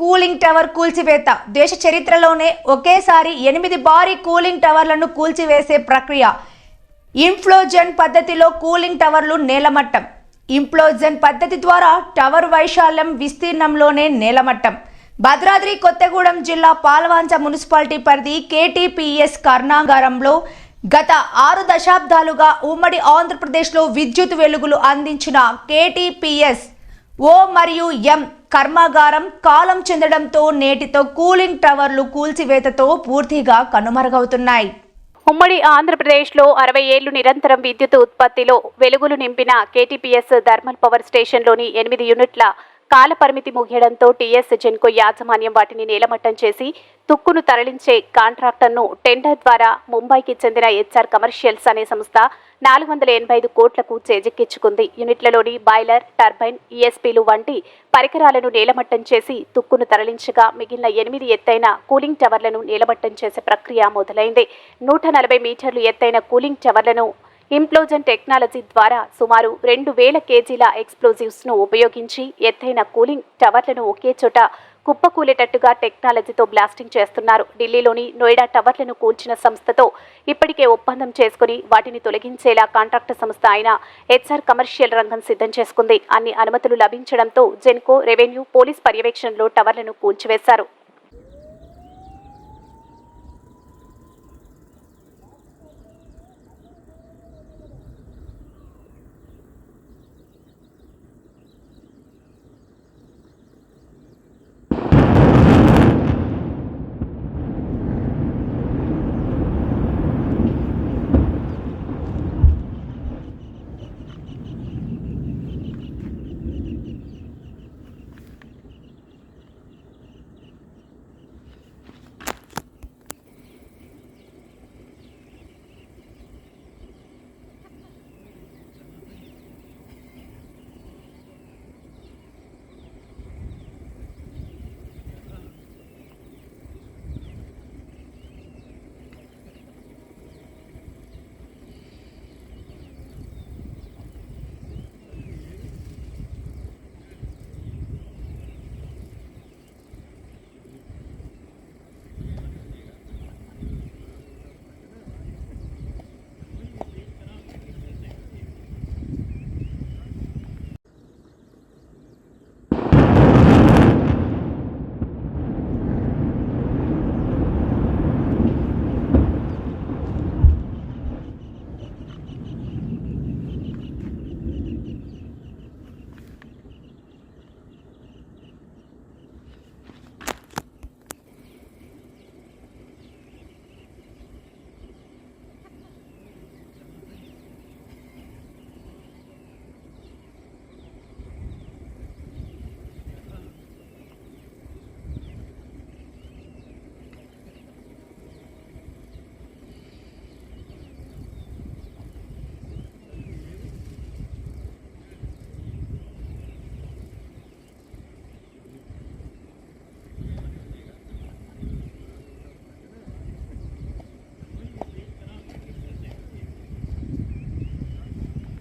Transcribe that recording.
Cooling tower కూల్చివేత? దేశ చరిత్రలోనే ఒకేసారి ఎనిమిది భారీ కూలింగ్ టవర్లను కూల్చివేసే ప్రక్రియ. ఇన్ఫ్లోజన్ పద్ధతిలో కూలింగ్ టవర్లు నేలమట్టం. ఇంప్లోజన్ పద్ధతి ద్వారా టవర్ వైశాల్యం విస్తీర్ణంలోనే నేలమట్టం. భద్రాద్రి కొత్తగూడెం జిల్లా పాల్వాంచ మున్సిపాలిటీ పరిధి కేటీపీఎస్ కర్ణాగారంలో గత ఆరు దశాబ్దాలుగా ఉమ్మడి ఆంధ్రప్రదేశ్లో విద్యుత్ వెలుగులు అందించిన కేటీపీఎస్ ఓ మరియు ఎం కర్మాగారం కాలం చెందడంతో నేటితో కూలింగ్ టవర్లు కూల్చివేతతో పూర్తిగా కనుమరుగవుతున్నాయి. ఉమ్మడి ఆంధ్రప్రదేశ్లో అరవై ఏళ్ళు నిరంతరం విద్యుత్ ఉత్పత్తిలో వెలుగులు నింపిన కేటీపీఎస్ థర్మల్ పవర్ స్టేషన్లోని ఎనిమిది యూనిట్ల కాలపరిమితి ముగియడంతో టీఎస్ జెన్కో యాజమాన్యం వాటిని నేలమట్టం చేసి తుక్కును తరలించే కాంట్రాక్టర్ను టెండర్ ద్వారా ముంబైకి చెందిన హెచ్ఆర్ కమర్షియల్స్ అనే సంస్థ నాలుగు వందల ఎనభై ఐదు కోట్లకు చేజిక్కించుకుంది. యూనిట్లలోని బాయిలర్ టర్బైన్ ఈఎస్పీలు వంటి పరికరాలను నేలమట్టం చేసి తుక్కును తరలించగా మిగిలిన ఎనిమిది ఎత్తైన కూలింగ్ టవర్లను నేలమట్టం చేసే ప్రక్రియ మొదలైంది. నూట నలభై మీటర్లు ఎత్తైన కూలింగ్ టవర్లను ఇంప్లోజన్ టెక్నాలజీ ద్వారా సుమారు రెండు వేల కేజీల ఎక్స్ప్లోజివ్స్ను ఉపయోగించి ఎత్తైన కూలింగ్ టవర్లను ఒకే చోట కుప్పకూలేటట్టుగా టెక్నాలజీతో బ్లాస్టింగ్ చేస్తున్నారు. ఢిల్లీలోని నోయిడా టవర్లను కూల్చిన సంస్థతో ఇప్పటికే ఒప్పందం చేసుకుని వాటిని తొలగించేలా కాంట్రాక్ట్ సంస్థ అయిన హెచ్ఆర్ కమర్షియల్ రంగం సిద్ధం చేసుకుంది. అన్ని అనుమతులు లభించడంతో జెన్కో రెవెన్యూ పోలీస్ పర్యవేక్షణలో టవర్లను కూల్చివేశారు.